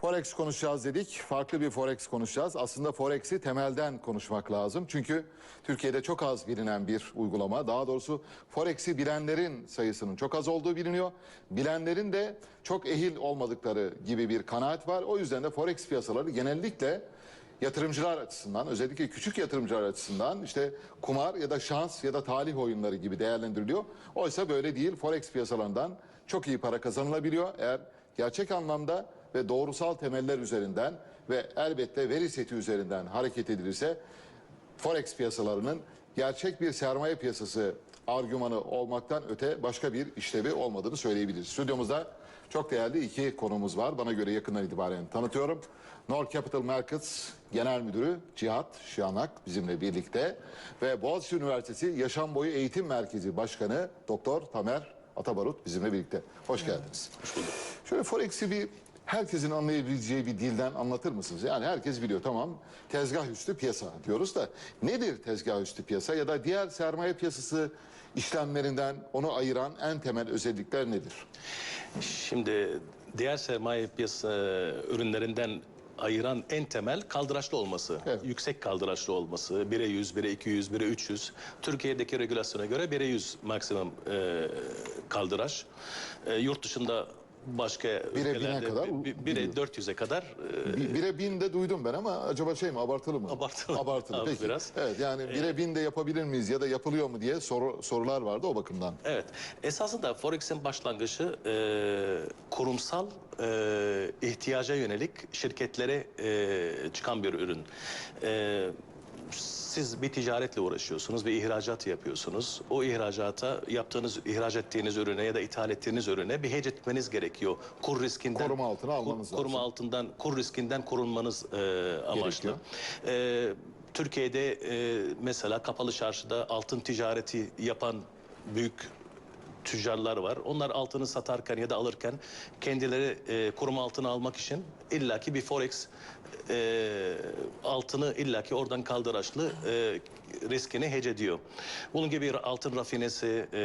Forex konuşacağız dedik. Farklı bir Forex konuşacağız. Aslında Forex'i temelden konuşmak lazım. Çünkü Türkiye'de çok az bilinen bir uygulama. Daha doğrusu Forex'i bilenlerin sayısının çok az olduğu biliniyor. Bilenlerin de çok ehil olmadıkları gibi bir kanaat var. O yüzden de Forex piyasaları genellikle yatırımcılar açısından özellikle küçük yatırımcılar açısından işte kumar ya da şans ya da talih oyunları gibi değerlendiriliyor. Oysa böyle değil. Forex piyasalarından çok iyi para kazanılabiliyor. Eğer gerçek anlamda ve doğrusal temeller üzerinden ve elbette veri seti üzerinden hareket edilirse Forex piyasalarının gerçek bir sermaye piyasası argümanı olmaktan öte başka bir işlevi olmadığını söyleyebiliriz. Stüdyomuzda çok değerli iki konumuz var. Bana göre yakından itibaren tanıtıyorum. Nor Capital Markets Genel Müdürü Cihat Şanak bizimle birlikte ve Boğaziçi Üniversitesi Yaşam Boyu Eğitim Merkezi Başkanı Doktor Tamer Atabarut bizimle birlikte. Hoş geldiniz. Şöyle Forex'i bir herkesin anlayabileceği bir dilden anlatır mısınız? Yani herkes biliyor tamam tezgah üstü piyasa diyoruz da nedir tezgah üstü piyasa ya da diğer sermaye piyasası işlemlerinden onu ayıran en temel özellikler nedir? Şimdi diğer sermaye piyasa ürünlerinden ayıran en temel kaldıraçlı olması. Evet. Yüksek kaldıraçlı olması. 1'e 100, 1'e 200, 1'e 300. Türkiye'deki regülasyona göre 1'e 100 maksimum e, kaldıraç. E, yurt dışında başka bine ülkelerde kadar bi- bi- 1'e gidiyor. 400'e kadar e, Bir, bire bin de duydum ben ama acaba şey mi abartılı mı? Abartılı. Abartılı Abi peki. biraz. Evet yani bire bin de yapabilir miyiz ya da yapılıyor mu diye soru, sorular vardı o bakımdan. Evet. Esasında Forex'in başlangıcı e, kurumsal e, ihtiyaca yönelik şirketlere e, çıkan bir ürün. E, siz bir ticaretle uğraşıyorsunuz, bir ihracat yapıyorsunuz. O ihracata yaptığınız, ihraç ettiğiniz ürüne ya da ithal ettiğiniz ürüne bir hedge etmeniz gerekiyor. Kur riskinden. Koruma altına almanız kur- Koruma lazım. altından, kur riskinden korunmanız e, amaçlı. E, Türkiye'de e, mesela kapalı çarşıda altın ticareti yapan büyük tüccarlar var. Onlar altını satarken ya da alırken kendileri e, koruma altını almak için illaki bir forex e, altını illaki oradan kaldıraçlı e, riskini hece ediyor. Bunun gibi altın rafinesi e,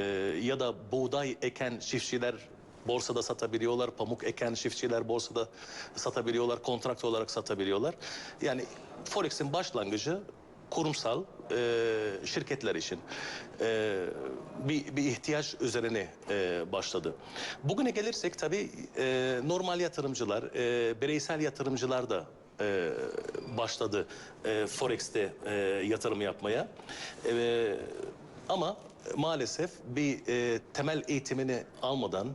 ya da buğday eken çiftçiler borsada satabiliyorlar. Pamuk eken çiftçiler borsada satabiliyorlar. Kontrakt olarak satabiliyorlar. Yani Forex'in başlangıcı kurumsal e, şirketler için e, bir, bir ihtiyaç üzerine e, başladı. Bugüne gelirsek tabii e, normal yatırımcılar, e, bireysel yatırımcılar da e, başladı e, Forex'te e, yatırım yapmaya. E, ama maalesef bir e, temel eğitimini almadan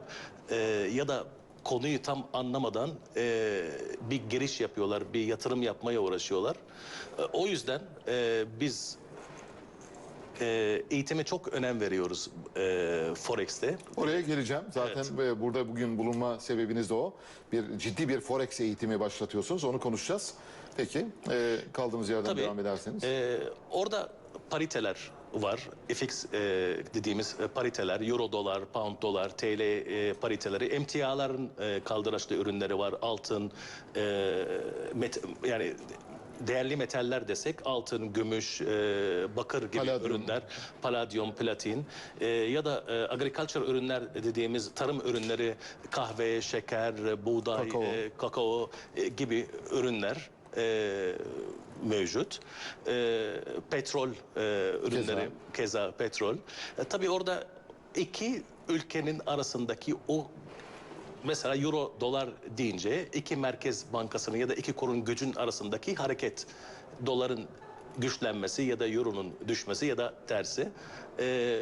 e, ya da konuyu tam anlamadan e, bir giriş yapıyorlar, bir yatırım yapmaya uğraşıyorlar. E, o yüzden e, biz e, eğitime çok önem veriyoruz e, Forex'te. Oraya geleceğim. Zaten ve burada bugün bulunma sebebiniz de o. Bir ciddi bir forex eğitimi başlatıyorsunuz. Onu konuşacağız. Peki e, kaldığımız yerden Tabii. devam ederseniz. Ee, orada pariteler var. FX e, dediğimiz e, pariteler, euro dolar, pound dolar, TL e, pariteleri, emtiaların e, kaldıraçlı ürünleri var. Altın, e, met- yani değerli metaller desek altın, gümüş, e, bakır gibi Paladyum. ürünler, paladyum, platin e, ya da e, agriculture ürünler dediğimiz tarım ürünleri, kahve, şeker, buğday, Kakao. e, kakao e, gibi ürünler e, mevcut. E, petrol e, ürünleri keza, petrol. E, tabii orada iki ülkenin arasındaki o mesela euro dolar deyince iki merkez bankasının ya da iki kurun gücün arasındaki hareket doların güçlenmesi ya da euronun düşmesi ya da tersi e,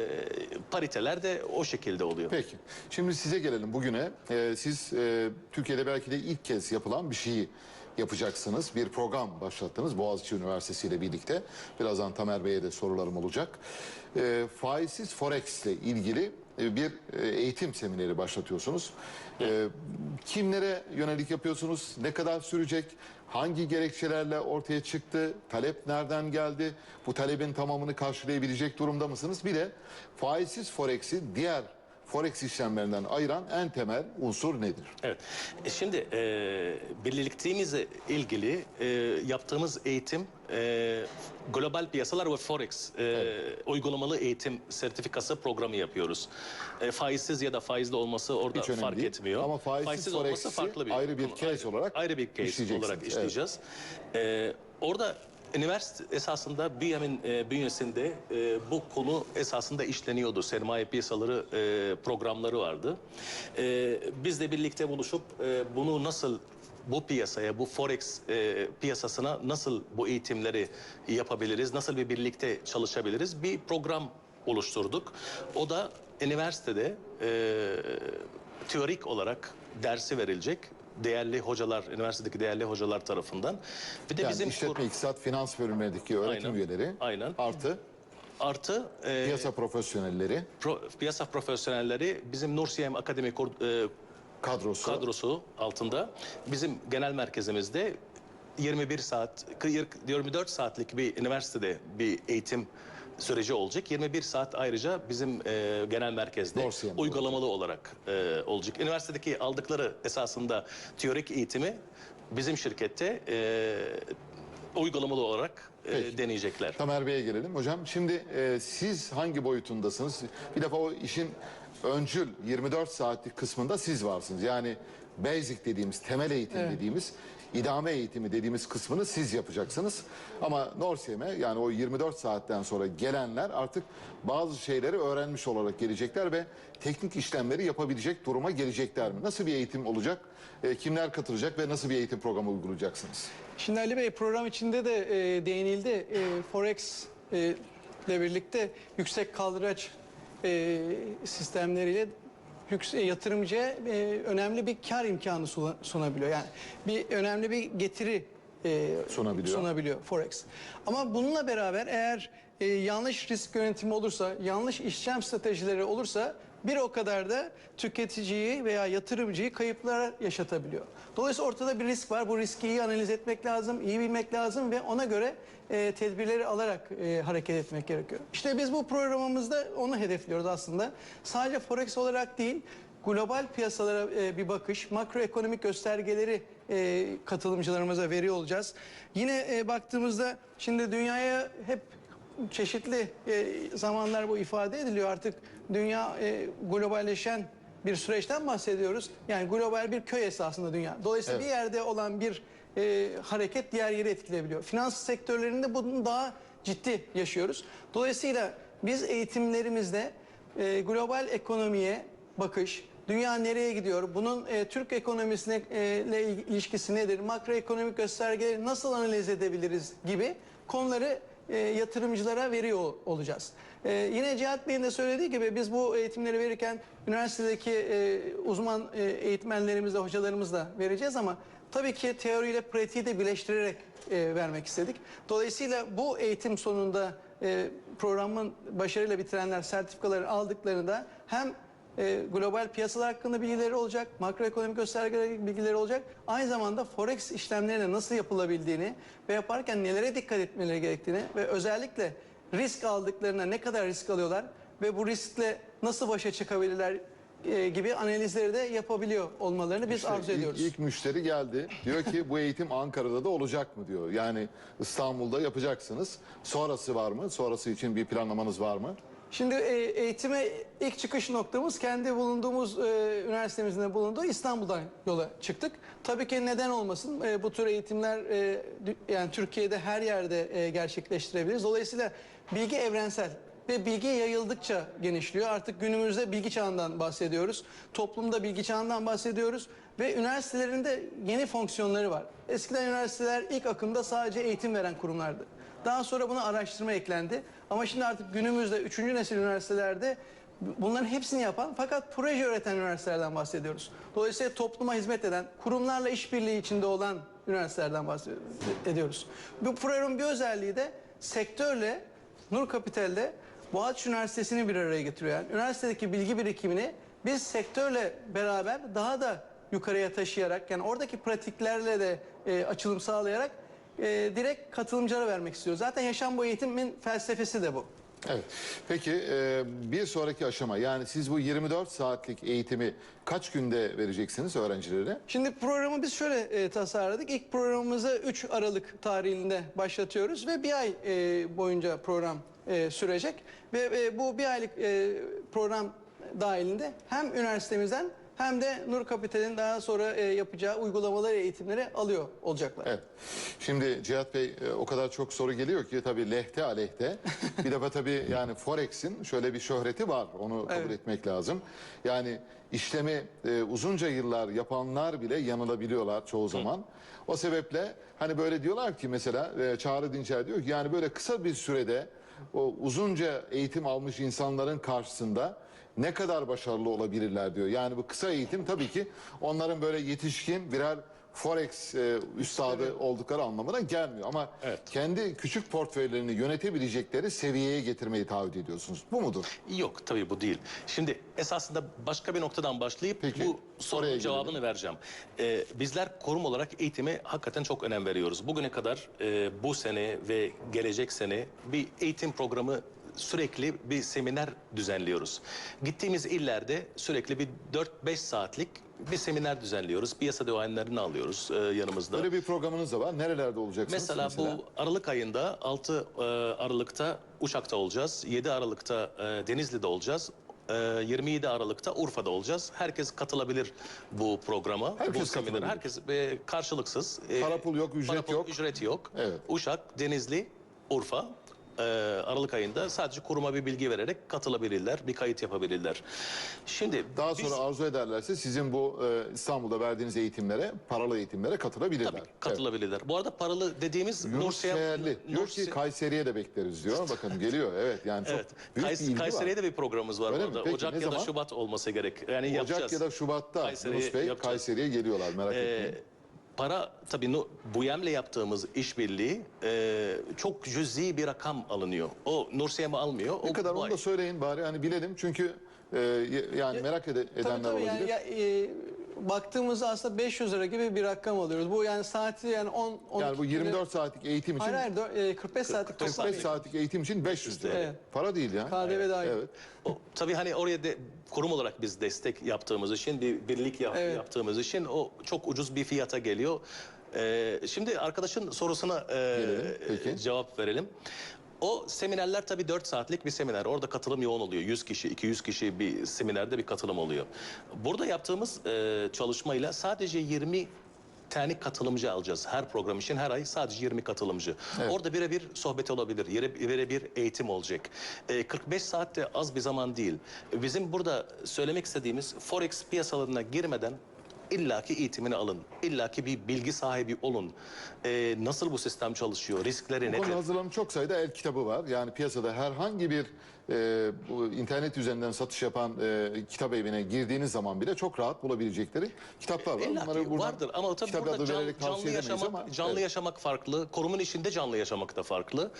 pariteler de o şekilde oluyor. Peki. Şimdi size gelelim bugüne. Ee, siz e, Türkiye'de belki de ilk kez yapılan bir şeyi yapacaksınız. Bir program başlattınız Boğaziçi Üniversitesi ile birlikte. Birazdan Tamer Bey'e de sorularım olacak. Ee, faizsiz Forex ile ilgili e, bir e, eğitim semineri başlatıyorsunuz. Ee, kimlere yönelik yapıyorsunuz? Ne kadar sürecek? Hangi gerekçelerle ortaya çıktı? Talep nereden geldi? Bu talebin tamamını karşılayabilecek durumda mısınız? Bir de faizsiz Forex'i diğer Forex işlemlerinden ayıran en temel unsur nedir? Evet. E, Şimdi e, birlikteliğimizle ilgili e, yaptığımız eğitim e, global piyasalar ve forex e, uygulamalı eğitim sertifikası programı yapıyoruz. E, faizsiz ya da faizli olması orada Hiç fark değil. etmiyor. Ama faizsiz olması forex'i farklı bir ayrı bir konu. case olarak ayrı bir case olarak Evet. işleyeceğiz. E, orada üniversite esasında BİAM'in e, bünyesinde e, bu konu esasında işleniyordu. Sermaye piyasaları e, programları vardı. E, biz de birlikte buluşup e, bunu nasıl bu piyasaya, bu forex e, piyasasına nasıl bu eğitimleri yapabiliriz, nasıl bir birlikte çalışabiliriz bir program oluşturduk. O da üniversitede e, teorik olarak dersi verilecek değerli hocalar, üniversitedeki değerli hocalar tarafından. Bir de Yani bizim işletme, kur- iktisat, finans bölümlerindeki öğretim Aynen. üyeleri Aynen. artı artı e, piyasa profesyonelleri pro- piyasa profesyonelleri bizim Nursiyem Akademi e, kadrosu. kadrosu altında bizim genel merkezimizde 21 saat 24 saatlik bir üniversitede bir eğitim süreci olacak. 21 saat ayrıca bizim e, genel merkezde Dorsey'de uygulamalı olarak e, olacak. Üniversitedeki aldıkları esasında teorik eğitimi bizim şirkette e, uygulamalı olarak e, Peki. deneyecekler. Tamer Bey'e gelelim. Hocam şimdi e, siz hangi boyutundasınız? Bir defa o işin öncül 24 saatlik kısmında siz varsınız. Yani basic dediğimiz, temel eğitim dediğimiz, idame eğitimi dediğimiz kısmını siz yapacaksınız. Ama Norsem'e yani o 24 saatten sonra gelenler artık bazı şeyleri öğrenmiş olarak gelecekler ve teknik işlemleri yapabilecek duruma gelecekler mi? Nasıl bir eğitim olacak? E, kimler katılacak ve nasıl bir eğitim programı uygulayacaksınız? Şimdi Ali Bey program içinde de e, değinildi. E, Forex e, ile birlikte yüksek kaldıraç e, sistemleriyle yüksek, yatırımcıya e, önemli bir kar imkanı sunabiliyor. Yani bir önemli bir getiri e, Sunabiliyor. sunabiliyor Forex. Ama bununla beraber eğer e, yanlış risk yönetimi olursa, yanlış işlem stratejileri olursa bir o kadar da tüketiciyi veya yatırımcıyı kayıplara yaşatabiliyor. Dolayısıyla ortada bir risk var. Bu riski iyi analiz etmek lazım, iyi bilmek lazım ve ona göre e, tedbirleri alarak e, hareket etmek gerekiyor. İşte biz bu programımızda onu hedefliyoruz aslında. Sadece Forex olarak değil, global piyasalara e, bir bakış, makroekonomik göstergeleri e, katılımcılarımıza veriyor olacağız. Yine e, baktığımızda şimdi dünyaya hep çeşitli e, zamanlar bu ifade ediliyor. Artık dünya e, globalleşen bir süreçten bahsediyoruz. Yani global bir köy esasında dünya. Dolayısıyla Evet. bir yerde olan bir e, hareket diğer yeri etkileyebiliyor. Finans sektörlerinde bunu daha ciddi yaşıyoruz. Dolayısıyla biz eğitimlerimizde e, global ekonomiye bakış, dünya nereye gidiyor, bunun e, Türk ekonomisine e, ile ilişkisi nedir, makroekonomik göstergeleri nasıl analiz edebiliriz gibi konuları e, yatırımcılara veriyor olacağız. E, yine Cihat Bey'in de söylediği gibi biz bu eğitimleri verirken üniversitedeki e, uzman e, eğitmenlerimizle, hocalarımızla vereceğiz ama tabii ki teoriyle pratiği de birleştirerek e, vermek istedik. Dolayısıyla bu eğitim sonunda e, programın başarıyla bitirenler sertifikaları aldıklarında hem e, global piyasalar hakkında bilgileri olacak, makroekonomik göstergeler bilgileri olacak. Aynı zamanda forex işlemlerine nasıl yapılabildiğini ve yaparken nelere dikkat etmeleri gerektiğini ve özellikle risk aldıklarına ne kadar risk alıyorlar ve bu riskle nasıl başa çıkabilirler e, gibi analizleri de yapabiliyor olmalarını biz İşte arzu ilk- ediyoruz. İlk müşteri geldi. Diyor ki bu eğitim Ankara'da da olacak mı diyor. Yani İstanbul'da yapacaksınız. Sonrası var mı? Sonrası için bir planlamanız var mı? Şimdi e, eğitime ilk çıkış noktamız kendi bulunduğumuz e, üniversitemizin bulunduğu İstanbul'dan yola çıktık. Tabii ki neden olmasın e, bu tür eğitimler e, yani Türkiye'de her yerde gerçekleştirebiliriz. Dolayısıyla bilgi evrensel ve bilgi yayıldıkça genişliyor. Artık günümüzde bilgi çağından bahsediyoruz. Toplumda bilgi çağından bahsediyoruz ve üniversitelerinde yeni fonksiyonları var. Eskiden üniversiteler ilk akımda sadece eğitim veren kurumlardı. Daha sonra buna araştırma eklendi. Ama şimdi artık günümüzde 3. nesil üniversitelerde bunların hepsini yapan fakat proje üreten üniversitelerden bahsediyoruz. Dolayısıyla topluma hizmet eden, kurumlarla işbirliği içinde olan üniversitelerden bahsediyoruz. Bu programın bir özelliği de sektörle, Nur Kapital'de Boğaziçi Üniversitesi'ni bir araya getiriyor. Yani üniversitedeki bilgi birikimini biz sektörle beraber daha da yukarıya taşıyarak yani oradaki pratiklerle de e, açılım sağlayarak e, direkt katılımcılara vermek istiyoruz. Zaten yaşam boyu eğitimin felsefesi de bu. Evet. Peki e, bir sonraki aşama yani siz bu 24 saatlik eğitimi kaç günde vereceksiniz öğrencilere? Şimdi programı biz şöyle e, tasarladık. İlk programımızı 3 Aralık tarihinde başlatıyoruz ve bir ay e, boyunca program e, sürecek. Ve e, bu bir aylık e, program dahilinde hem üniversitemizden hem de Nur Kapital'in daha sonra e, yapacağı uygulamaları eğitimleri alıyor olacaklar. Evet. Şimdi Cihat Bey e, o kadar çok soru geliyor ki tabii lehte aleyhte. bir defa tabii yani Forex'in şöyle bir şöhreti var. Onu kabul Evet. etmek lazım. Yani işlemi e, uzunca yıllar yapanlar bile yanılabiliyorlar çoğu zaman. O sebeple hani böyle diyorlar ki mesela e, Çağrı Dinçer diyor ki yani böyle kısa bir sürede o uzunca eğitim almış insanların karşısında ne kadar başarılı olabilirler diyor. Yani bu kısa eğitim tabii ki onların böyle yetişkin birer forex e, üstadı oldukları anlamına gelmiyor. Ama Evet. kendi küçük portföylerini yönetebilecekleri seviyeye getirmeyi taahhüt ediyorsunuz. Bu mudur? Yok tabii bu değil. Şimdi esasında başka bir noktadan başlayıp Peki, bu sorunun cevabını vereceğim. Ee, bizler kurum olarak eğitime hakikaten çok önem veriyoruz. Bugüne kadar e, bu sene ve gelecek sene bir eğitim programı sürekli bir seminer düzenliyoruz. Gittiğimiz illerde sürekli bir 4-5 saatlik bir seminer düzenliyoruz. Piyasa duayenlerini alıyoruz e, yanımızda. Böyle bir programınız da var. Nerelerde olacaksınız? Mesela, bu Aralık ayında 6 e, Aralık'ta Uşak'ta olacağız. 7 Aralık'ta e, Denizli'de olacağız. E, 27 Aralık'ta Urfa'da olacağız. Herkes katılabilir bu programa. Herkes bu seminere. Herkes e, karşılıksız. E, Para pul yok, ücret para pul, yok. ücret yok. Evet. Uşak, Denizli, Urfa. E, Aralık ayında sadece kuruma bir bilgi vererek katılabilirler, bir kayıt yapabilirler. Şimdi Daha biz- sonra arzu ederlerse sizin bu e, İstanbul'da verdiğiniz eğitimlere, paralı eğitimlere katılabilirler. tabii katılabilirler. Bu arada paralı dediğimiz Evet. Şehirli diyor ki Kayseri'ye de bekleriz diyor. Bakın geliyor. Evet yani çok Evet. büyük Kays- bir ilgi Kayseri'ye var. de bir programımız var Öyle mi? orada. Peki, Ocak ya da? Şubat olması gerek. Yani Ocak yapacağız. ya da Şubat'ta Kayseri'ye Yunus Bey. Kayseri'ye geliyorlar merak Ee, etmeyin. Para tabii BUYEM'le yaptığımız işbirliği e, çok cüzi bir rakam alınıyor. O Nursiyem'i almıyor. Ne o kadar onu da söyleyin bari hani bilelim çünkü e, yani merak ede- edenler Tabii tabii olabilir. yani ya, e, baktığımızda aslında 500 lira gibi bir rakam alıyoruz. Bu yani saati yani 10 12 yani bu 24 saatlik eğitim için Hayır hayır dör- e, 45 saatlik 45 toplam. saatlik eğitim için 500 lira. Evet. Para değil ya. KDV dahil. Evet. O, tabii hani oraya de, kurum olarak biz destek yaptığımız için, bir birlik yap- Evet. yaptığımız için o çok ucuz bir fiyata geliyor. Ee, şimdi arkadaşın sorusuna e, Gelelim, peki. cevap verelim. O seminerler tabii 4 saatlik bir seminer. Orada katılım yoğun oluyor. 100 kişi, 200 kişi bir seminerde bir katılım oluyor. Burada yaptığımız e, çalışmayla sadece 20 tane katılımcı alacağız. Her program için her ay sadece 20 katılımcı. Orada birebir sohbet olabilir. Birebir eğitim olacak. E, 45 saat de az bir zaman değil. Bizim burada söylemek istediğimiz Forex piyasalarına girmeden illaki eğitimini alın. İllaki bir bilgi sahibi olun. E, nasıl bu sistem çalışıyor? Riskleri Bu nedir? konuda hazırlanmış çok sayıda el kitabı var. Yani piyasada herhangi bir e, bu internet üzerinden satış yapan e, kitap evine girdiğiniz zaman bile çok rahat bulabilecekleri kitaplar var. İlla ki buradan vardır ama tabii burada can- canlı yaşamak, ama canlı evet. yaşamak farklı, kurumun içinde canlı yaşamak da farklı.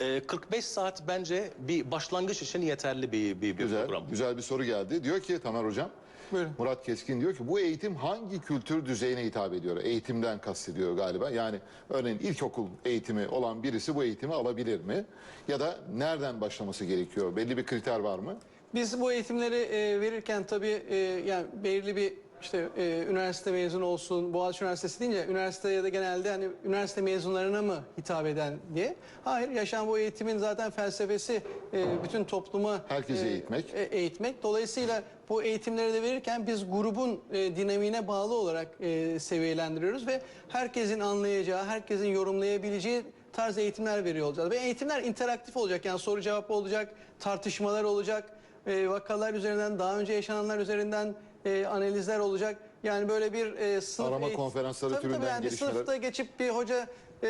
Ee, 45 saat bence bir başlangıç için yeterli bir, bir, bir Güzel, program. güzel bir soru geldi. Diyor ki Taner Hocam, Buyurun. Murat Keskin diyor ki bu eğitim hangi kültür düzeyine hitap ediyor? Eğitimden kastediyor galiba. Yani örneğin ilkokul eğitimi olan birisi bu eğitimi alabilir mi? Ya da nereden başlaması gerekiyor? Belli bir kriter var mı? Biz bu eğitimleri e, verirken tabii e, yani belirli bir işte e, üniversite mezunu olsun, Boğaziçi Üniversitesi deyince üniversiteye de genelde hani üniversite mezunlarına mı hitap eden diye. Hayır, yaşam bu eğitimin zaten felsefesi e, bütün topluma Herkesi eğitmek. e, eğitmek. Dolayısıyla bu eğitimleri de verirken biz grubun e, dinamiğine bağlı olarak e, seviyelendiriyoruz ve herkesin anlayacağı, herkesin yorumlayabileceği tarz eğitimler veriyor olacağız. Ve eğitimler interaktif olacak. Yani soru cevap olacak, tartışmalar olacak, e, vakalar üzerinden, daha önce yaşananlar üzerinden e, analizler olacak. Yani böyle bir e, sınıf Arama eğit- konferansları Tabii tabii türünden yani bir gelişmeler. sınıfta geçip bir hoca e,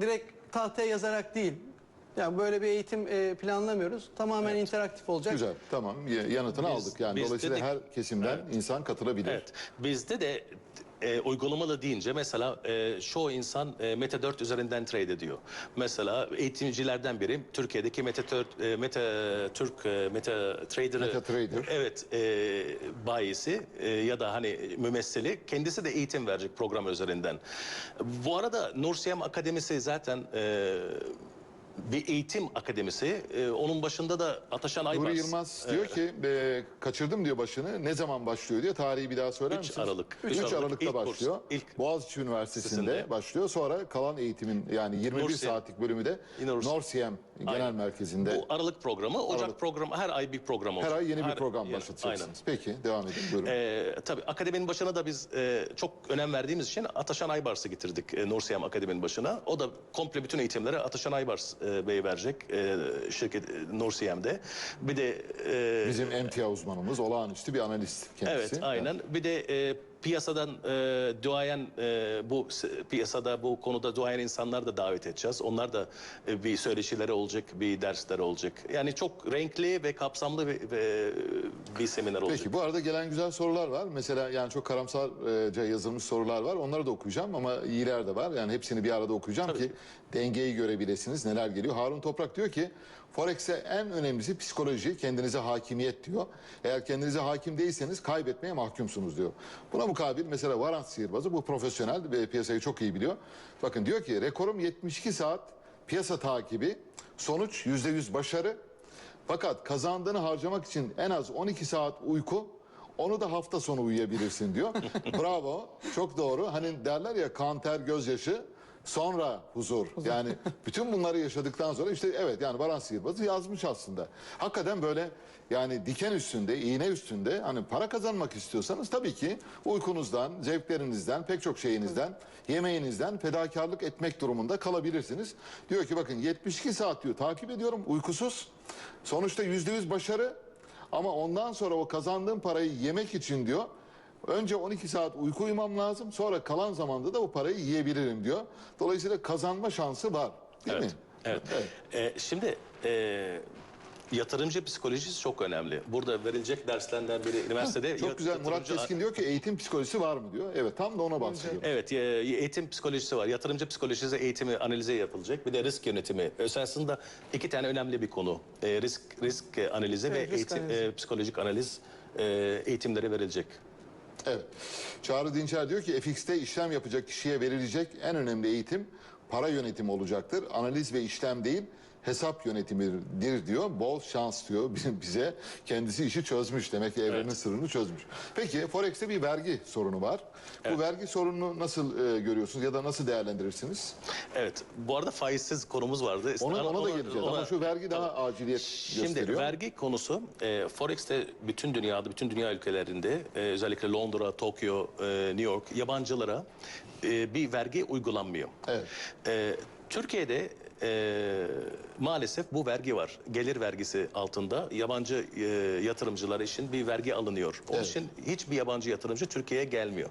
direkt tahtaya yazarak değil. Yani böyle bir eğitim e, planlamıyoruz. Tamamen interaktif olacak. Güzel, tamam. Yanıtını Biz- aldık. Yani biz dolayısıyla dedik- her kesimden insan katılabilir. Evet. Bizde de e, uygulamalı deyince mesela e, çoğu insan e, Meta 4 üzerinden trade ediyor. Mesela eğitimcilerden biri Türkiye'deki Meta, Tör- e, Meta Türk e, Meta Trader'ı Meta Trader. Evet, e, bayisi e, ya da hani mümessili kendisi de eğitim verecek program üzerinden. Bu arada Nursiyem Akademisi zaten e, bir eğitim akademisi. E, onun başında da Ataşan Aybars. Nuri Yılmaz diyor ki e, kaçırdım diyor başını. Ne zaman başlıyor diyor. Tarihi bir daha söyler 3 misiniz? Aralık. 3 Üç Aralık Aralık'ta ilk kurs, başlıyor. ilk- Boğaziçi Üniversitesi'nde Üniversitesi'nde. başlıyor. Sonra kalan eğitimin yani 21 Norsiyem. saatlik bölümü de Norsiyem. Norsiyem Genel Aynen. Merkezi'nde. Bu Aralık programı, Ocak Aralık. programı her ay bir program olacak. Her ay yeni bir Her- program yeni- başlatacaksınız. Aynen. Peki devam edin. Buyurun. Ee, tabii akademinin başına da biz e, çok önem verdiğimiz için Ataşan Aybars'ı getirdik e, Nursiyem Akademi'nin başına. O da komple bütün eğitimleri Ataşan Aybars e, Bey verecek e, şirket e, Nursiyem'de. Bir de e, Bizim emtia uzmanımız olağanüstü bir analist kendisi. Evet, aynen. Bir de e, piyasadan e, duayen e, bu piyasada bu konuda duayen insanlar da davet edeceğiz. Onlar da e, bir söyleşileri olacak, bir dersleri olacak. Yani çok renkli ve kapsamlı bir, ve, bir seminer olacak. Peki bu arada gelen güzel sorular var. Mesela yani çok karamsarca yazılmış sorular var. Onları da okuyacağım ama iyiler de var. Yani hepsini bir arada okuyacağım ki dengeyi görebilirsiniz. Neler geliyor. Harun Toprak diyor ki Forex'e en önemlisi psikoloji, kendinize hakimiyet diyor. Eğer kendinize hakim değilseniz kaybetmeye mahkumsunuz diyor. Buna mukabil mesela Varant sihirbazı bu profesyonel ve piyasayı çok iyi biliyor. Bakın diyor ki rekorum 72 saat piyasa takibi, sonuç %100 başarı, fakat kazandığını harcamak için en az 12 saat uyku, onu da hafta sonu uyuyabilirsin diyor. Bravo, çok doğru. Hani derler ya kan, ter, gözyaşı, sonra huzur. Yani bütün bunları yaşadıktan sonra işte evet yani Baran Sihirbazı yazmış aslında. Hakikaten böyle yani diken üstünde, iğne üstünde hani para kazanmak istiyorsanız tabii ki uykunuzdan, zevklerinizden, pek çok şeyinizden, yemeğinizden fedakarlık etmek durumunda kalabilirsiniz. Diyor ki bakın 72 saat diyor takip ediyorum uykusuz. Sonuçta yüzde yüz başarı ama ondan sonra o kazandığım parayı yemek için diyor. Önce 12 saat uyku uyumam lazım. Sonra kalan zamanda da o parayı yiyebilirim diyor. Dolayısıyla kazanma şansı var. Değil mi? Evet. Ee, şimdi e, yatırımcı psikolojisi çok önemli. Burada verilecek derslerden biri üniversitede Çok güzel. Murat Keskin diyor ki eğitim psikolojisi var mı diyor. Evet tam da ona bahsediyor. Evet, e, eğitim psikolojisi var. Yatırımcı psikolojisi eğitimi analize yapılacak. Bir de risk yönetimi. Esasında iki tane önemli bir konu. E, risk risk e, analizi Evet, ve risk eğitim analizi. e, psikolojik analiz e, eğitimleri verilecek. Evet. Çağrı Dinçer diyor ki FX'te işlem yapacak kişiye verilecek en önemli eğitim para yönetimi olacaktır. Analiz ve işlem değil hesap yönetimidir diyor. Bol şans diyor bize. Kendisi işi çözmüş. Demek ki evrenin sırrını çözmüş. Peki Forex'te bir vergi sorunu var. Bu vergi sorununu nasıl e, görüyorsunuz ya da nasıl değerlendirirsiniz? Evet, bu arada faizsiz konumuz vardı. Ona, ona da Ona- geleceğiz ama ona- şu vergi daha aciliyet Şimdi gösteriyor. vergi konusu e, Forex'te bütün dünyada, bütün dünya ülkelerinde e, özellikle Londra, Tokyo, e, New York yabancılara e, bir vergi uygulanmıyor. Evet. E, Türkiye'de e, maalesef bu vergi var. Gelir vergisi altında yabancı e, yatırımcılar için bir vergi alınıyor. Onun Evet. için hiçbir yabancı yatırımcı Türkiye'ye gelmiyor.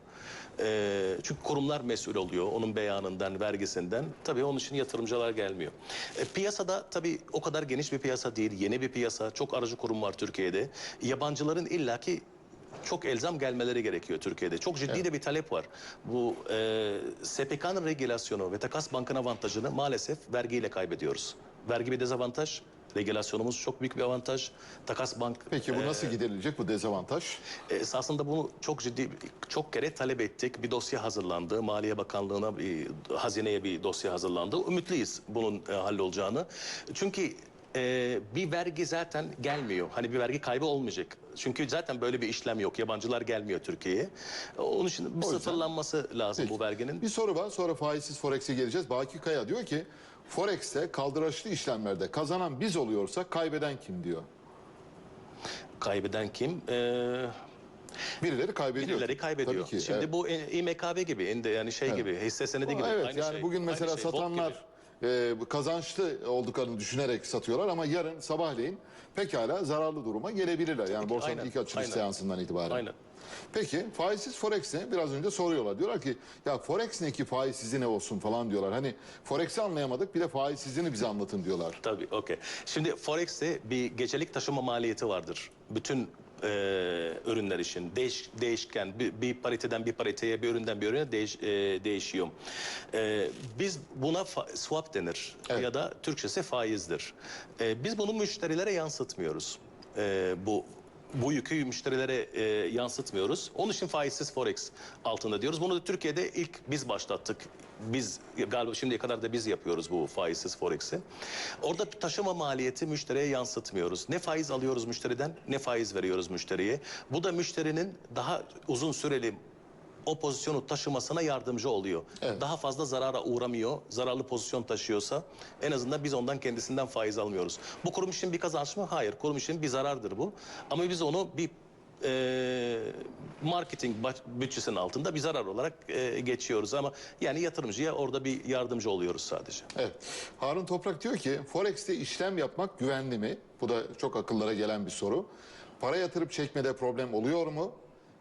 E, çünkü kurumlar mesul oluyor onun beyanından, vergisinden. Tabii onun için yatırımcılar gelmiyor. E, piyasada tabii o kadar geniş bir piyasa değil, yeni bir piyasa. Çok aracı kurum var Türkiye'de. Yabancıların illaki çok elzam gelmeleri gerekiyor Türkiye'de. Çok ciddi de bir talep var. Bu e, SPK'nın regülasyonu ve takas bankın avantajını maalesef vergiyle kaybediyoruz. Vergi bir dezavantaj, regülasyonumuz çok büyük bir avantaj. Takas bank Peki bu nasıl giderilecek bu dezavantaj? e, Esasında bunu çok ciddi, çok kere talep ettik. Bir dosya hazırlandı. Maliye Bakanlığı'na, bir, hazineye bir dosya hazırlandı. Ümitliyiz bunun e, hallolacağını. Çünkü e, bir vergi zaten gelmiyor. Hani bir vergi kaybı olmayacak. Çünkü zaten böyle bir işlem yok. Yabancılar gelmiyor Türkiye'ye. Onun için bir yüzden- sıfırlanması lazım Peki. bu verginin. Bir soru var sonra faizsiz Forex'e geleceğiz. Baki Kaya diyor ki Forex'te kaldıraçlı işlemlerde kazanan biz oluyorsak kaybeden kim diyor. Kaybeden kim? E, Birileri kaybediyor. birileri kaybediyor. Tabii ki. Şimdi evet. bu e, İMKB gibi, yani şey gibi, hisse senedi gibi. Evet Aynı yani şey. bugün Aynı mesela şey, satanlar gibi. E, kazançlı olduklarını düşünerek satıyorlar ama yarın sabahleyin pekala zararlı duruma gelebilirler. Yani borsanın aynen, ilk açılış aynen. seansından itibaren. Aynen. Peki faizsiz Forex'e biraz önce soruyorlar. Diyorlar ki ya Forex ne ki faizsizi ne olsun falan diyorlar. Hani Forex'i anlayamadık bir de faizsizini bize anlatın diyorlar. Tabii, okey. Şimdi Forex'te bir gecelik taşıma maliyeti vardır. Bütün e, ürünler için değiş, değişken bir, bir pariteden bir pariteye bir üründen bir ürüne değiş, e, değişiyor. E, biz buna swap denir Evet. ya da Türkçesi faizdir. E, biz bunu müşterilere yansıtmıyoruz. E, bu bu yükü müşterilere e, yansıtmıyoruz. Onun için faizsiz forex altında diyoruz. Bunu da Türkiye'de ilk biz başlattık. Biz galiba şimdiye kadar da biz yapıyoruz bu faizsiz forex'i. Orada taşıma maliyeti müşteriye yansıtmıyoruz. Ne faiz alıyoruz müşteriden ne faiz veriyoruz müşteriye. Bu da müşterinin daha uzun süreli o pozisyonu taşımasına yardımcı oluyor. Evet. Daha fazla zarara uğramıyor. Zararlı pozisyon taşıyorsa en azından biz ondan kendisinden faiz almıyoruz. Bu kurum için bir kazanç mı? Hayır. Kurum için bir zarardır bu. Ama biz onu bir e, marketing bütçesinin altında bir zarar olarak e, geçiyoruz ama yani yatırımcıya orada bir yardımcı oluyoruz sadece. Evet. Harun Toprak diyor ki Forex'te işlem yapmak güvenli mi? Bu da çok akıllara gelen bir soru. Para yatırıp çekmede problem oluyor mu?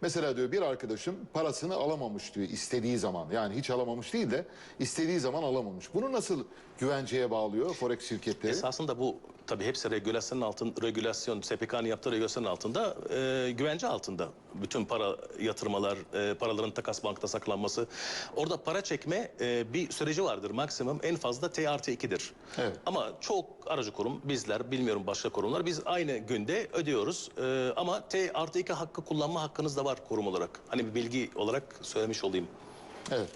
Mesela diyor bir arkadaşım parasını alamamış diyor istediği zaman. Yani hiç alamamış değil de istediği zaman alamamış. Bunu nasıl güvenceye bağlıyor Forex şirketleri? Esasında bu tabii hepsi regülasyonun altın regülasyon SPK'nın yaptığı regülasyonun altında e, güvence altında bütün para yatırmalar e, paraların takas bankta saklanması orada para çekme e, bir süreci vardır maksimum en fazla T artı 2'dir. Evet. Ama çok aracı kurum bizler bilmiyorum başka kurumlar biz aynı günde ödüyoruz E, ama T artı 2 hakkı kullanma hakkınız da var kurum olarak hani bir bilgi olarak söylemiş olayım. Evet.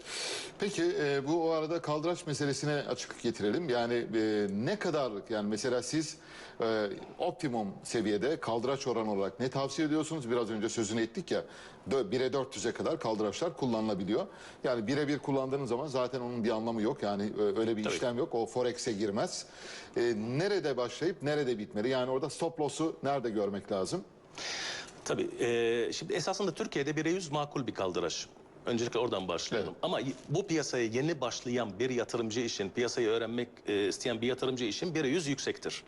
Peki e, bu o arada kaldıraç meselesine açıklık getirelim. Yani e, ne kadar yani mesela siz e, optimum seviyede kaldıraç oranı olarak ne tavsiye ediyorsunuz? Biraz önce sözünü ettik ya. dö- 1'e 400'e kadar kaldıraçlar kullanılabiliyor. Yani birebir kullandığınız zaman zaten onun bir anlamı yok. Yani e, öyle bir Tabii. işlem yok. O forex'e girmez. E, nerede başlayıp nerede bitmeli? Yani orada stop loss'u nerede görmek lazım? Tabii. e, şimdi esasında Türkiye'de 1'e 100 makul bir kaldıraç. Öncelikle oradan başlayalım. Evet. Ama bu piyasaya yeni başlayan bir yatırımcı için, piyasayı öğrenmek e, isteyen bir yatırımcı için 1'e 100 yüksektir.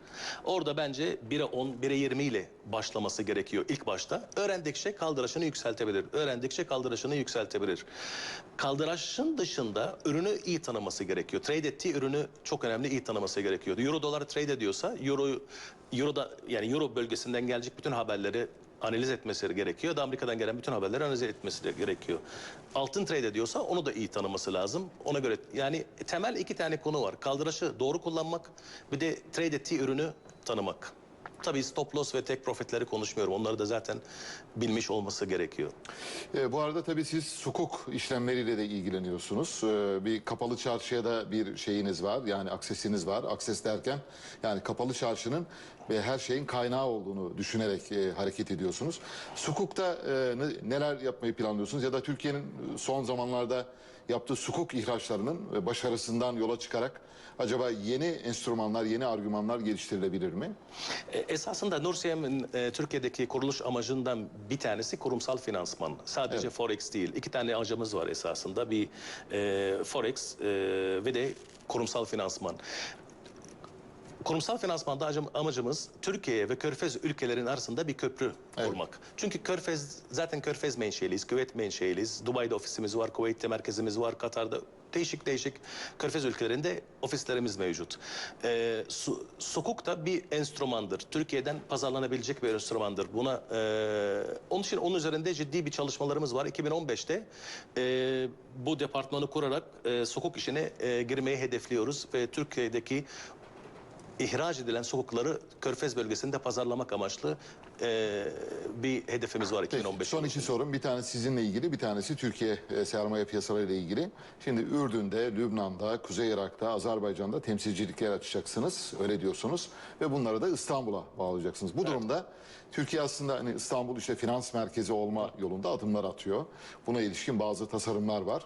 Orada bence 1'e 10, 1'e 20 ile başlaması gerekiyor ilk başta. Öğrendikçe kaldıraçını yükseltebilir. Öğrendikçe kaldıraçını yükseltebilir. Kaldıraçın dışında ürünü iyi tanıması gerekiyor. Trade ettiği ürünü çok önemli iyi tanıması gerekiyor. Euro doları trade ediyorsa, Euro Euro'da yani Euro bölgesinden gelecek bütün haberleri analiz etmesi gerekiyor. Da Amerika'dan gelen bütün haberleri analiz etmesi de gerekiyor. Altın trade ediyorsa onu da iyi tanıması lazım. Ona göre yani temel iki tane konu var. Kaldıraçı doğru kullanmak bir de trade ettiği ürünü tanımak. Tabii stop loss ve tek profitleri konuşmuyorum. Onları da zaten bilmiş olması gerekiyor. E, bu arada tabii siz sukuk işlemleriyle de ilgileniyorsunuz. E, bir kapalı çarşıya da bir şeyiniz var. Yani aksesiniz var. Akses derken yani kapalı çarşının ve her şeyin kaynağı olduğunu düşünerek e, hareket ediyorsunuz. Sukukta e, ne- neler yapmayı planlıyorsunuz? Ya da Türkiye'nin son zamanlarda yaptığı sukuk ihraçlarının e, başarısından yola çıkarak acaba yeni enstrümanlar, yeni argümanlar geliştirilebilir mi? E, Esasında Nursiyem'in e, Türkiye'deki kuruluş amacından bir tanesi kurumsal finansman. Sadece Evet. Forex değil. İki tane amacımız var esasında. Bir e, Forex e, ve de kurumsal finansman. Kurumsal finansmanda acım- amacımız Türkiye ve Körfez ülkelerin arasında bir köprü Evet. kurmak. Çünkü Körfez zaten Körfez menşeliyiz, Küveyt menşeliyiz. Dubai'de ofisimiz var, Kuveyt'te merkezimiz var, Katar'da değişik değişik Körfez ülkelerinde ofislerimiz mevcut. Ee, su, sukuk da bir enstrümandır. Türkiye'den pazarlanabilecek bir enstrümandır. Buna e, onun için onun üzerinde ciddi bir çalışmalarımız var. 2015'te e, bu departmanı kurarak e, sukuk işine e, girmeyi hedefliyoruz ve Türkiye'deki ihraç edilen sokukları Körfez bölgesinde pazarlamak amaçlı e, bir hedefimiz var Peki, 2015 son iki sorum. Bir tanesi sizinle ilgili, bir tanesi Türkiye e, sermaye piyasalarıyla ilgili. Şimdi Ürdün'de, Lübnan'da, Kuzey Irak'ta, Azerbaycan'da temsilcilikler açacaksınız. Öyle diyorsunuz. Ve bunları da İstanbul'a bağlayacaksınız. Bu durumda Türkiye aslında hani İstanbul işte finans merkezi olma yolunda adımlar atıyor. Buna ilişkin bazı tasarımlar var.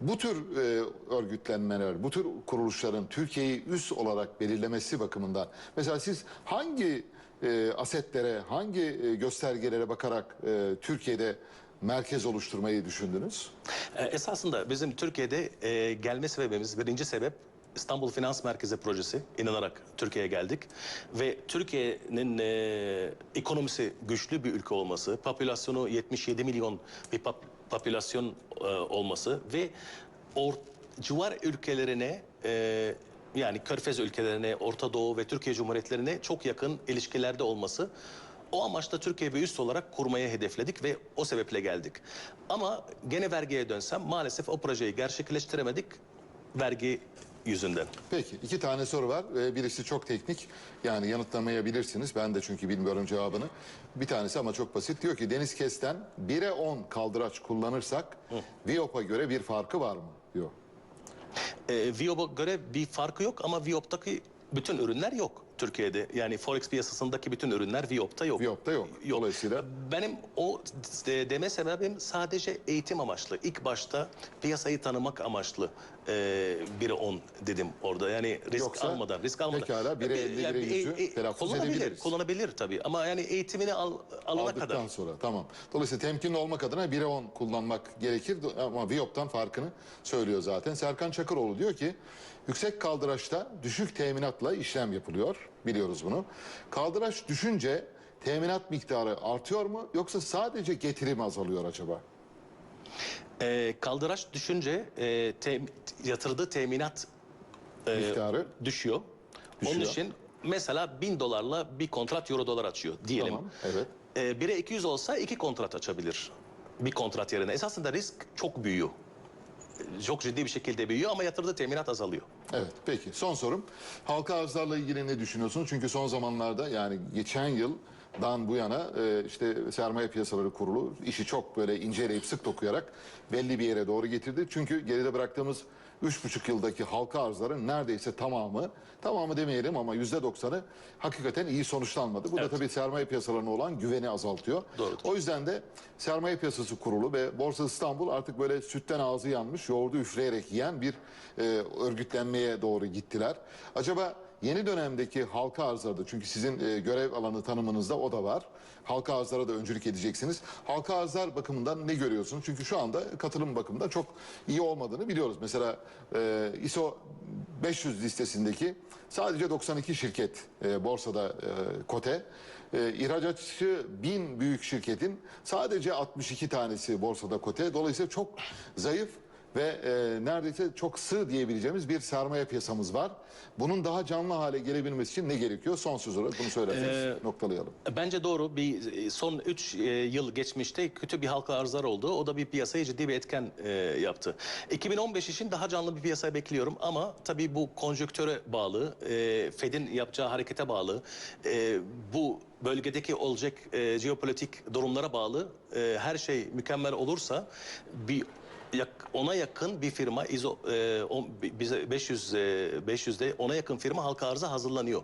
Bu tür e, örgütlenmeler, bu tür kuruluşların Türkiye'yi üs olarak belirlemesi bakımından mesela siz hangi e, asetlere, hangi e, göstergelere bakarak e, Türkiye'de merkez oluşturmayı düşündünüz? E, esasında bizim Türkiye'de e, gelme sebebimiz birinci sebep İstanbul Finans Merkezi projesi inanarak Türkiye'ye geldik ve Türkiye'nin e, ekonomisi güçlü bir ülke olması, popülasyonu 77 milyon bir popülasyon e, olması ve or, civar ülkelerine e, yani Körfez ülkelerine, Orta Doğu ve Türkiye Cumhuriyetlerine çok yakın ilişkilerde olması o amaçla Türkiye bir üst olarak kurmaya hedefledik ve o sebeple geldik. Ama gene vergiye dönsem maalesef o projeyi gerçekleştiremedik. Vergi yüzünden. Peki iki tane soru var. Ee, Birisi çok teknik. Yani yanıtlamayabilirsiniz. Ben de çünkü bilmiyorum cevabını. Bir tanesi ama çok basit. Diyor ki Deniz Kes'ten 1'e 10 kaldıraç kullanırsak Viyop'a göre bir farkı var mı? Diyor. E, Viop'a göre bir farkı yok ama Viop'taki bütün ürünler yok Türkiye'de. Yani Forex piyasasındaki bütün ürünler Viop'ta yok. Viyop'ta yok. Dolayısıyla Benim o de- deme sebebim sadece eğitim amaçlı. İlk başta piyasayı tanımak amaçlı e, 1'e 10 dedim orada. Yani risk Yoksa almadan, risk almadan. pekala 1'e 50, Yani 1'e bir 100'ü e- e- telaffuz kullanabilir, edebiliriz. Kullanabilir tabii ama yani eğitimini al, alana aldıktan kadar. sonra tamam. Dolayısıyla temkinli olmak adına 1'e 10 kullanmak gerekir ama Viyop'tan farkını söylüyor zaten. Serkan Çakıroğlu diyor ki yüksek kaldıraçta düşük teminatla işlem yapılıyor. Biliyoruz bunu. Kaldıraç düşünce teminat miktarı artıyor mu yoksa sadece getirim azalıyor acaba? E, kaldıraç düşünce e, tem- yatırdığı teminat e, Miktarı düşüyor. Onun Düşüyor. için mesela 1000 dolarla bir kontrat euro dolar açıyor diyelim. Tamam, evet. E, 1'e 200 olsa iki kontrat açabilir. Bir kontrat yerine. Esasında risk çok büyüyor. Çok ciddi bir şekilde büyüyor ama yatırdığı teminat azalıyor. Evet peki son sorum. Halka arzlarla ilgili ne düşünüyorsunuz? Çünkü son zamanlarda yani geçen yıldan bu yana e, işte sermaye piyasaları kurulu işi çok böyle inceleyip sık dokuyarak belli bir yere doğru getirdi. Çünkü geride bıraktığımız üç buçuk yıldaki halka arzların neredeyse tamamı, tamamı demeyelim ama yüzde doksanı hakikaten iyi sonuçlanmadı. Bu da Evet. tabii sermaye piyasalarına olan güveni azaltıyor. Doğrudur. O yüzden de Sermaye Piyasası Kurulu ve Borsa İstanbul artık böyle sütten ağzı yanmış, yoğurdu üfleyerek yiyen bir e, örgütlenmeye doğru gittiler. Acaba yeni dönemdeki halka arzlarda, çünkü sizin e, görev alanı tanımınızda o da var. Halka arzlara da öncülük edeceksiniz. Halka arzlar bakımından ne görüyorsunuz? Çünkü şu anda katılım bakımında çok iyi olmadığını biliyoruz. Mesela e, ISO 500 listesindeki sadece 92 şirket e, borsada e, kote. E, ihracatçı bin büyük şirketin sadece 62 tanesi borsada kote. Dolayısıyla çok zayıf ve e, neredeyse çok sığ diyebileceğimiz bir sermaye piyasamız var. Bunun daha canlı hale gelebilmesi için ne gerekiyor? Son söz olarak bunu söylerseniz noktalayalım. Bence doğru bir e, son 3 yıl geçmişte kötü bir halka arzlar oldu. O da bir piyasaya ciddi bir etken e, yaptı. 2015 için daha canlı bir piyasa bekliyorum ama tabii bu konjöktöre bağlı, e, Fed'in yapacağı harekete bağlı, e, bu bölgedeki olacak e, jeopolitik durumlara bağlı. E, her şey mükemmel olursa bir ona yakın bir firma ISO e, on- bize 500 e, 500'de ona yakın firma halka arıza hazırlanıyor.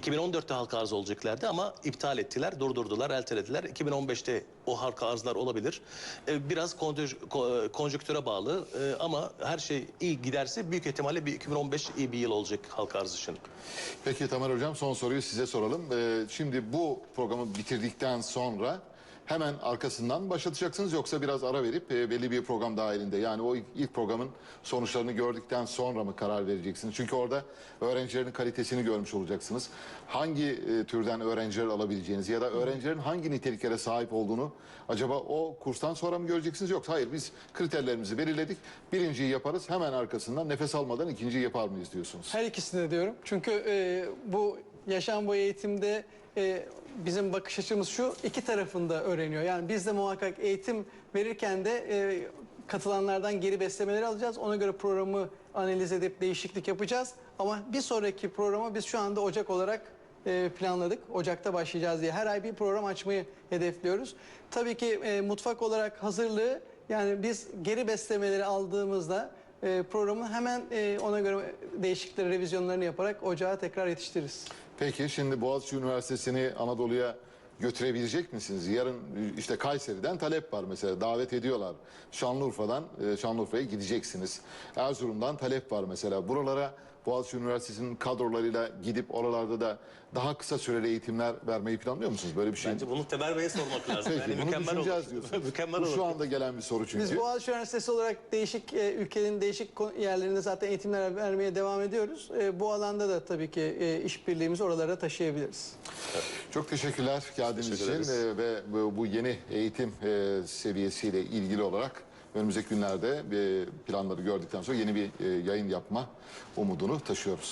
2014'te halka arz olacaklardı ama iptal ettiler, durdurdular, ertelediler. 2015'te o halka arzlar olabilir. E, biraz konjü- ko- konjüktüre bağlı e, ama her şey iyi giderse büyük ihtimalle bir 2015 iyi bir yıl olacak halka arz için. Peki Tamer Hocam son soruyu size soralım. Ee, şimdi bu programı bitirdikten sonra hemen arkasından başlatacaksınız yoksa biraz ara verip e, belli bir program dahilinde yani o ilk, programın sonuçlarını gördükten sonra mı karar vereceksiniz? Çünkü orada öğrencilerin kalitesini görmüş olacaksınız. Hangi e, türden öğrenciler alabileceğinizi ya da öğrencilerin hangi niteliklere sahip olduğunu acaba o kurstan sonra mı göreceksiniz yoksa hayır biz kriterlerimizi belirledik. Birinciyi yaparız hemen arkasından nefes almadan ikinciyi yapar mıyız diyorsunuz? Her ikisini de diyorum. Çünkü e, bu yaşam boyu eğitimde e, bizim bakış açımız şu iki tarafında öğreniyor. Yani biz de muhakkak eğitim verirken de e, katılanlardan geri beslemeleri alacağız. Ona göre programı analiz edip değişiklik yapacağız. Ama bir sonraki programı biz şu anda Ocak olarak e, planladık. Ocak'ta başlayacağız diye. Her ay bir program açmayı hedefliyoruz. Tabii ki e, mutfak olarak hazırlığı yani biz geri beslemeleri aldığımızda e, programı hemen e, ona göre değişiklikleri, revizyonlarını yaparak ocağa tekrar yetiştiririz. Peki şimdi Boğaziçi Üniversitesi'ni Anadolu'ya götürebilecek misiniz? Yarın işte Kayseri'den talep var mesela davet ediyorlar. Şanlıurfa'dan e, Şanlıurfa'ya gideceksiniz. Erzurum'dan talep var mesela. Buralara Boğaziçi Üniversitesi'nin kadrolarıyla gidip oralarda da daha kısa süreli eğitimler vermeyi planlıyor musunuz? Böyle bir şey. Bence bunu Teber Bey'e sormak lazım. Peki yani bunu mükemmel düşüneceğiz olur. diyorsunuz. mükemmel Bu olur. şu anda gelen bir soru çünkü. Biz Boğaziçi Üniversitesi olarak değişik e, ülkenin değişik yerlerinde zaten eğitimler vermeye devam ediyoruz. E, bu alanda da tabii ki e, işbirliğimizi oralara taşıyabiliriz. Çok teşekkürler geldiğiniz Teşekkür için. Ee, ve bu bu yeni eğitim e, seviyesiyle ilgili olarak önümüzdeki günlerde e, planları gördükten sonra yeni bir e, yayın yapma umudunu taşıyoruz.